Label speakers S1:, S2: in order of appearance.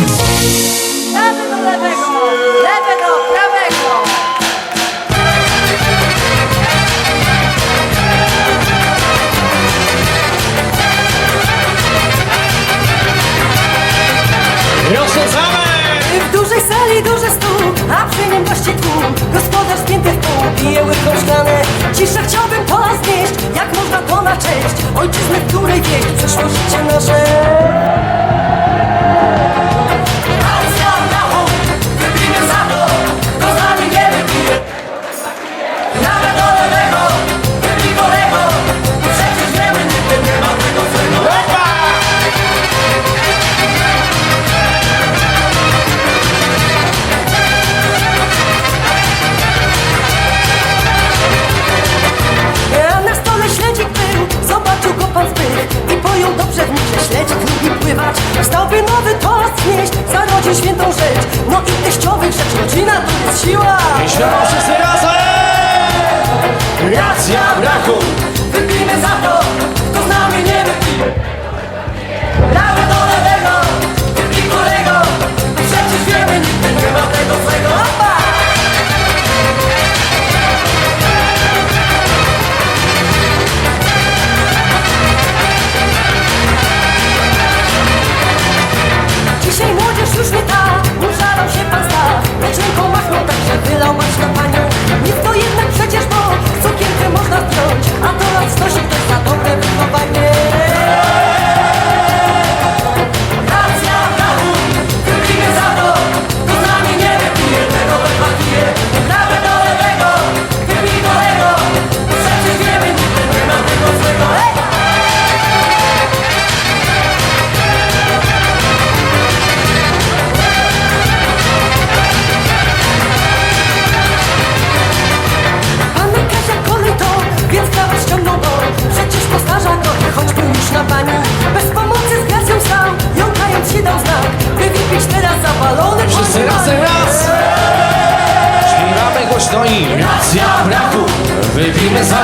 S1: Prawy do lewego, lewy do prawego.
S2: Rozsadzamy!
S3: W dużej sali duży stół, a przy nim gości tłum Gospodarz spięty w pół, pije łyką chciałbym to znieść, jak można to na cześć Ojczyzny, której wieść przyszło życie nasze się świętą rzecz. No i teściowych rzecz, rodzina to jest siła.
S2: I śpiewam wszyscy razem. Racja braku. Wypijmy za to. głośno i racja braku. Wypijmy za